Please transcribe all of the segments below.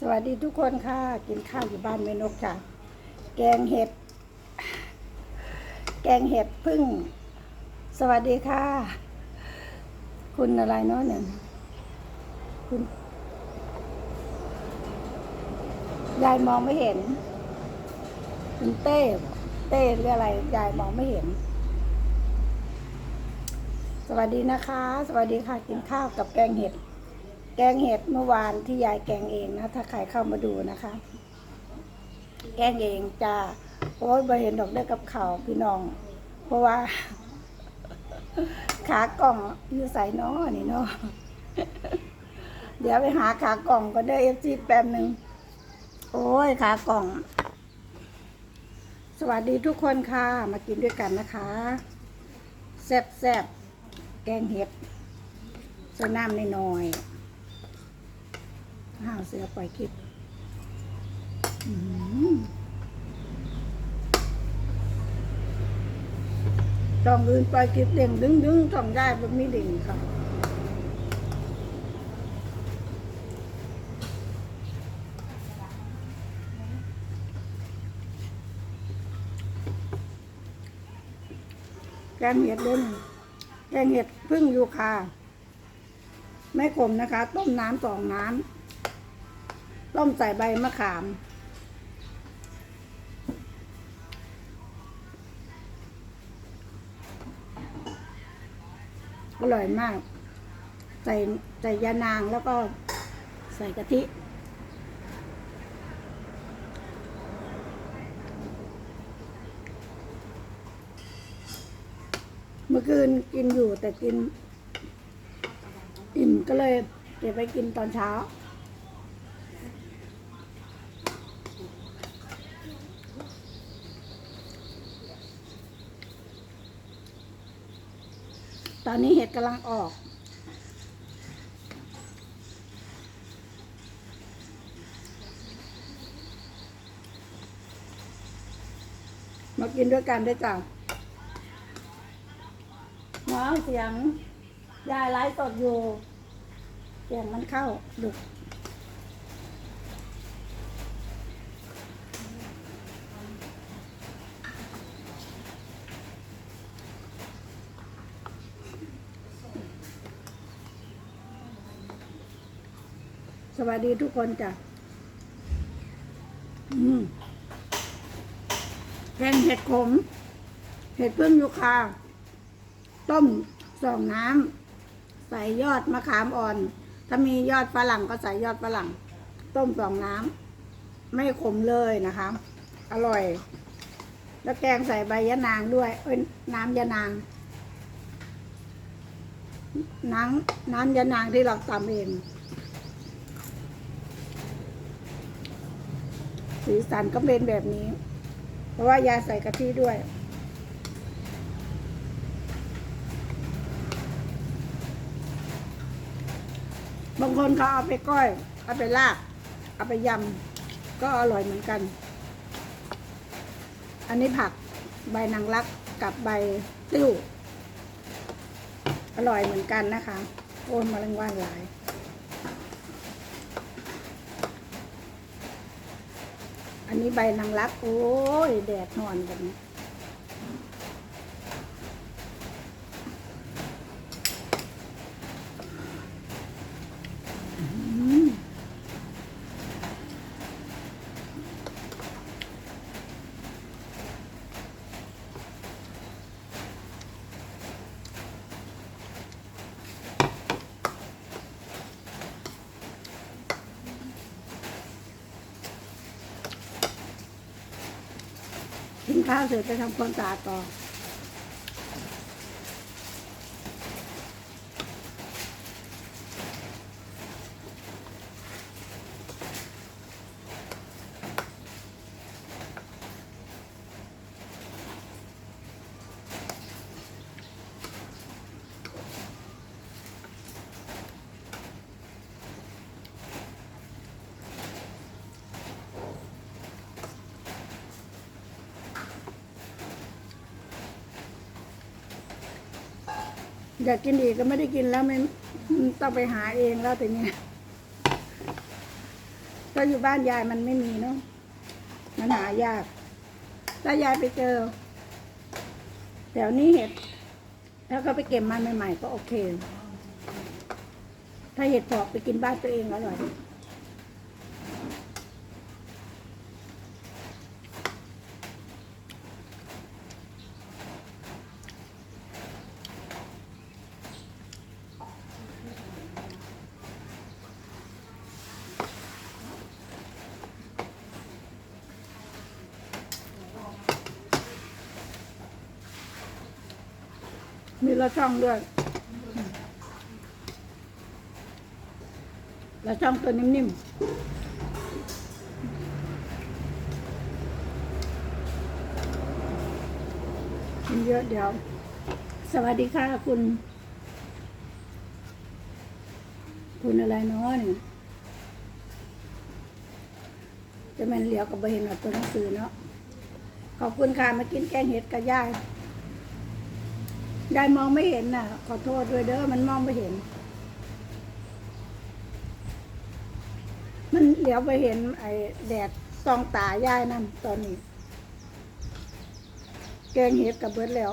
สวัสดีทุกคนค่ะ กินข้าวอยู่บ้านแม่นกค่ะ แกงเห็ด แกงเห็ดพึ่ง สวัสดีค่ะ คุณอะไรเนาะเนี่ยคุณยายมองไม่เห็น คุณเต้เต้หรืออะไรยายมองไม่เห็น สวัสดีนะคะ สวัสดีค่ะ กินข้าวกับแกงเห็ด แกงเห็ดเมื่อวานที่ยายแกงเองนะ ถ้าใครเข้ามาดูนะคะ แกงเองจะโอ้ยไปเห็นดอกได้กับเขาพี่น้อง เพราะว่า ขากล่องอยู่ใส่น้อนี่เนาะเดี๋ยวไปหาขากล่องก็ได้เอฟซีแป๊บหนึ่งโอ้ยขากล่อง สวัสดีทุกคนค่ะ มากินด้วยกันนะคะ แซ่บแซบแกงเห็ดใส่น้ำน้อยๆ ห้าวเสือปล่อยคลิปอื้อหือช่องอื่นปล่อยคลิปเด้งดึงดึงช่องได้แบบมีดิ่งค่ะแกงเห็ดเด่นแกงเห็ดพึ่งยูคาไม่ขมนะคะ ต้มน้ำสองน้ำ ต้มใส่ใบมะขาม อร่อยมาก ใส่ใส่ยานางแล้วก็ใส่กะทิเมื่อคืนกินอยู่แต่กิน อิ่มก็เลยเก็บไปกินตอนเช้า ตอนนี้เห็ดกำลังออก มากินด้วยกันได้จ้ะน้องเสียงยายไลฟ์สดอยู่ เสียงมันเข้าดุ วัสดีทุกคนจ้ะแกงเห็ดขม เห็ดพึ่งยูคา ต้มสองน้ำ ใส่ยอดมะขามอ่อน ถ้ามียอดฝรั่งก็ใส่ยอดฝรั่ง ต้มสองน้ำ ไม่ขมเลยนะคะ อร่อย แล้วแกงใส่ใบยะนางด้วย เอ้ยน้ำยะนางน้ำน้ำยะนางที่เราตำเอง สีสันก็เป็นแบบนี้ เพราะว่ายาใส่กะทิด้วย บางคนเขาเอาไปก้อย เอาไปลาบ เอาไปยำ ก็อร่อยเหมือนกัน อันนี้ผักใบนางรักกับใบติ้ว อร่อยเหมือนกันนะคะ โอนมาลังว่านหลาย อันนี้ใบนางรัก โอ้ย แดดนอนแบบนี้ ข้าวเสร็จไปทำความสะอาดต่อ อยากกินอีกก็ไม่ได้กินแล้วไม่ต้องไปหาเองแล้วแต่เนี้ยก็อยู่บ้านยายมันไม่มีเนาะมันหายากถ้ายายไปเจอแถวนี้เห็ดแล้วก็ไปเก็บมาใหม่ๆก็โอเค ถ้าเห็ดปอกไปกินบ้านตัวเองอร่อย มีละช่องด้วยละช่องตัวนิ่มๆกินเยอะเดี๋ยว สวัสดีค่ะคุณ คุณอะไรเนาะนี่จะแมันเหลียวกับบเห็นตัวหนังสือเนาะขอบคุณค่ะมากินแกงเห็ดกับย่าย ยายมองไม่เห็นน่ะ ขอโทษด้วยเด้อมันมองไม่เห็น มันเหลียวไปเห็นไอ้แดดซองตายายนั่นตอนนี้ แกงเห็ดกับเบิดแล้ว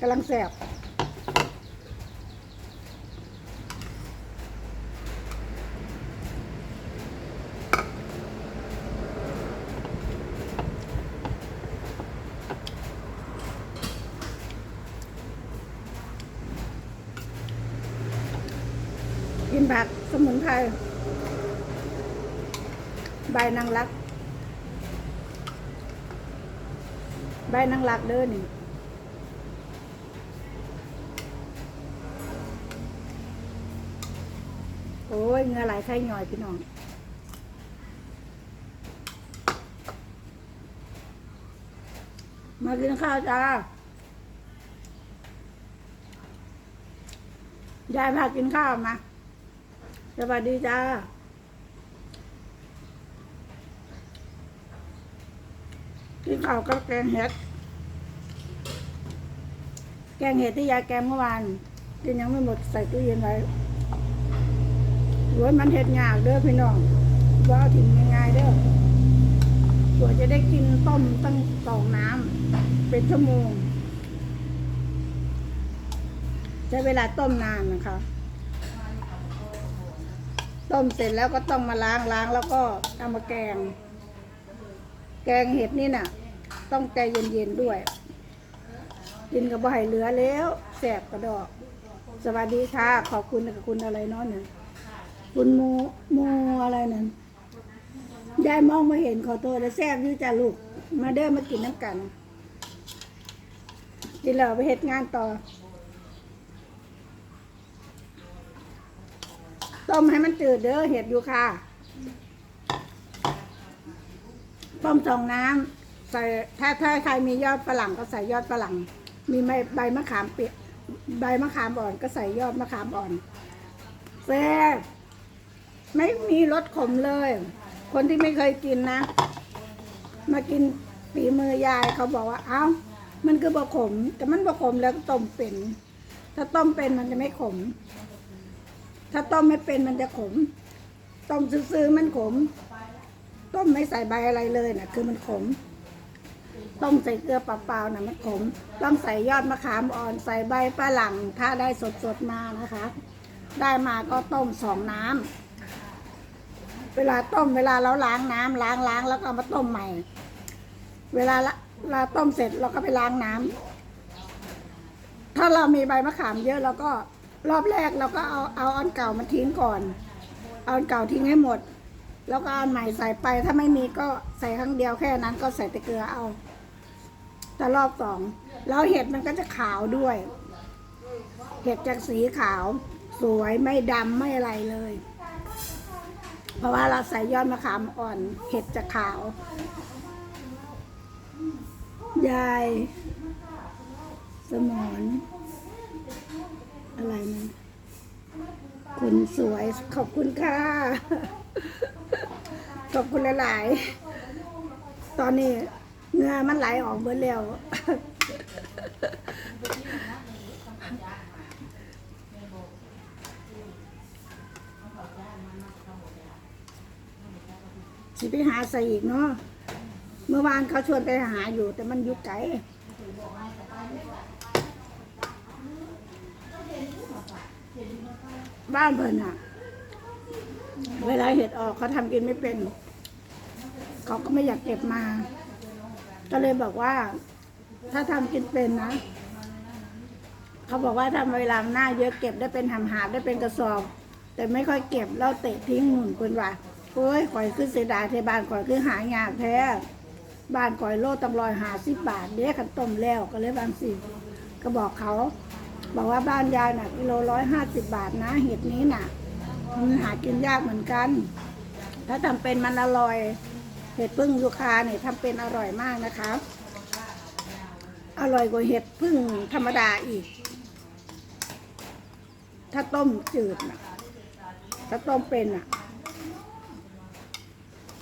กำลังแสบ กินผักสมุนไพรใบนางรัก ใบนางรักเด้อนี่โอ้ยเงือไหลไข่หน่อยพี่น้องมากินข้าวจ้ายายพากินข้าวมา สวัสดีจ้ากินข้าวกับแกงเห็ด แกงเห็ดที่ยายแกงเมื่อวานกินยังไม่หมดใส่ตู้เย็นไว้โว้ยมันเห็ดยากเด้อพี่น้องว่าเอาทิ้งง่ายๆเด้อกว่าจะได้กินต้มตั้งสองน้ำเป็นชั่วโมงใช้เวลาต้มนานนะคะ ต้มเสร็จแล้วก็ต้องมาล้างล้างแล้วก็เอามาแกง แกงเห็ดนี่น่ะ ต้องใจเย็นๆด้วย กินกับให้เหลือแล้วแสบกระดอก สวัสดีค่ะ ขอบคุณกับคุณอะไรเนาะเนี่ยคุณโมโมอะไรนั่นยายมองมาเห็นขอโทษแล้วแซ่บยู่จ้าลูก มาเด้อมากินน้ำกันกินแล้วไปเฮ็ดงานต่อ ต้มให้มันจืดเด้อเห็ดอยู่ค่ะต้มสองน้ำใส่ถ้าถ้าใครมียอดฝรั่งก็ใส่ยอดฝรั่ง มีใบใบมะขามเปียกใบมะขามอ่อนก็ใส่ยอดมะขามอ่อนแซ่บไม่มีรสขมเลย คนที่ไม่เคยกินนะ มากินฝีมือยายเขาบอกว่า เอ้า มันคือบะขม แต่มันบะขมแล้วก็ต้มเป็น ถ้าต้มเป็นมันจะไม่ขม ถ้าต้มไม่เป็นมันจะขม ต้มซื้อๆมันขม ต้มไม่ใส่ใบอะไรเลยนะคือมันขม ต้มใส่เกลือเปล่าๆนะมันขม ต้องใส่ยอดมะขามอ่อน ใส่ใบฝรั่ง ถ้าได้สดๆมานะคะ ได้มาก็ต้มสองน้ำ เวลาต้มเวลาเราล้างน้ำล้างล้างแล้วก็เอามาต้มใหม่ เวลาละเวลาต้มเสร็จเราก็ไปล้างน้ำถ้าเรามีใบมะขามเยอะเราก็ รอบแรกเราก็เอาเอาอันเก่ามาทิ้งก่อน เอาอันเก่าทิ้งให้หมด แล้วก็เอาอันใหม่ใส่ไปถ้าไม่มีก็ใส่ครั้งเดียวแค่นั้นก็ใส่แต่เกลือเอา แต่รอบสองแล้วเห็ดมันก็จะขาวด้วย เห็ดจากสีขาว สวยไม่ดำไม่อะไรเลย เพราะว่าเราใส่ยอดมะขามอ่อน เห็ดจะขาว ยาย สมอน อะไรนะคุณสวยขอบคุณค่ะ ขอบคุณหลาย ๆ ตอนนี้เหงื่อมันไหลออกเบิดแล้วกสิไปหาใส่อีกเนาะเมื่อวานเขาชวนไปหาอยู่ แต่มันอยุกไกล บ้านเพิ่นอะเวลาเห็ดออกเขาทำกินไม่เป็น เขาก็ไม่อยากเก็บมา ก็เลยบอกว่า ถ้าทำกินเป็นนะ เขาบอกว่าทำเวลาหน้าเยอะเก็บได้เป็นหำหาได้เป็นกระสอบ แต่ไม่ค่อยเก็บแล้วเตะทิ้งหนุนคนว่าโอ้ยข่อยขึ้นเสียดายเทบานข่อยคือหายากแท้บ้านข่อยโลดตั้งร้อยหาสิบบาทเด้ขันต้มแล้วก็เลยบางสิก็บอกเขา บอกว่าบ้านยายหน่ะกิโลร้อยห้าสิบบาทนะเห็ดนี้น่ะมันหากินยากเหมือนกัน ถ้าทำเป็นมันอร่อย เห็ดพึ่งยูคาเนี่ยทำเป็นอร่อยมากนะคะ อร่อยกว่าเห็ดพึ่งธรรมดาอีก ถ้าต้มจืดนะถ้าต้มเป็นอะ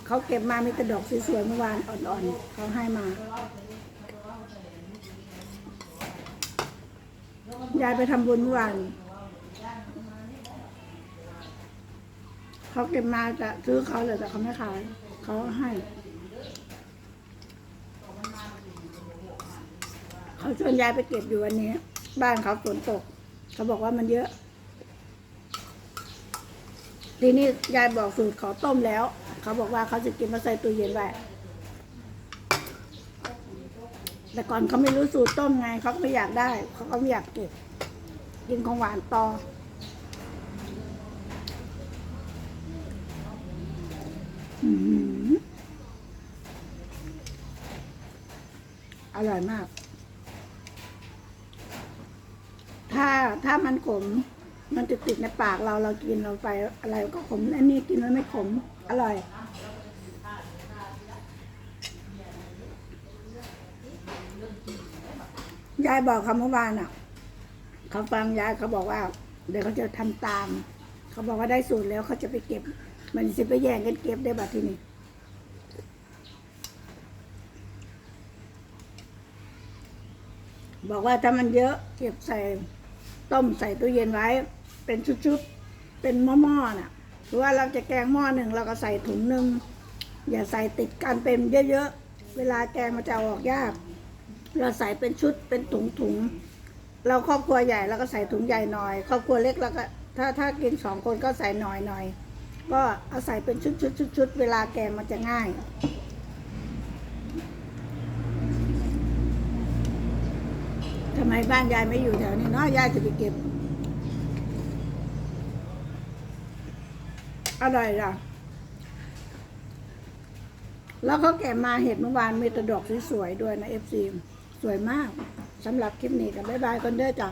เขาเก็บมามีแต่ดอกสวยๆเมื่อวานอ่อนๆเขาให้มา ยายไปทำบุญเมื่อวานเขาเก็บมาจะซื้อเขาเลยแต่เขาไม่ขาย เขาให้ เขาชวนยายไปเก็บอยู่วันนี้ บ้านเขาฝนตก เขาบอกว่ามันเยอะ ทีนี้ยายบอกสูตรเขาต้มแล้ว เขาบอกว่าเขาจะกินมาใส่ตู้เย็นไว้ แต่ก่อนเขาไม่รู้สูตรต้มไงเขาก็ไม่อยากได้เขาก็ไม่อยากเก็บกินของหวานต่ออร่อยมาก ถ้าถ้ามันขม มันจะติดในปากเราเรากินเราไปอะไรก็ขมอันนี้กินแล้วไม่ขม อร่อย ยายบอกเขาเมื่อวานอะเขาฟังยายเขาบอกว่า เดี๋ยวเขาจะทำตาม เขาบอกว่าได้สูตรแล้วเขาจะไปเก็บ มันจะไปแย่งกันเก็บได้บัดที่นี้บอกว่าถ้ามันเยอะเก็บใส่ต้มใส่ตู้เย็นไว้ เป็นชุดๆ เป็นหม้อๆน่ะหรือว่าเราจะแกงหม้อหนึ่งเราก็ใส่ถุงหนึ่งอย่าใส่ติดกันเป็นเยอะๆ เวลาแกงมันจะออกยาก เราใส่เป็นชุดเป็นถุงถุงๆเราครอบครัวใหญ่เราก็ใส่ถุงใหญ่หน่อย ครอบครัวเล็กเราก็ถ้าถ้ากินสองคนก็ใส่หน่อยหน่อยก็เอาใส่เป็นชุดชุดชุดชุดเวลาแกงมันจะง่าย ทำไมบ้านยายไม่อยู่แถวนี้เนาะยายจะไปเก็บ อร่อยจ้ะแล้วเขาแกะมาเห็ดเมื่อวานมีตะดอกสวยๆด้วยนะเอฟซี สวยมากสำหรับคลิปนี้กันบ๊ายบายกันเด้อจ้ะ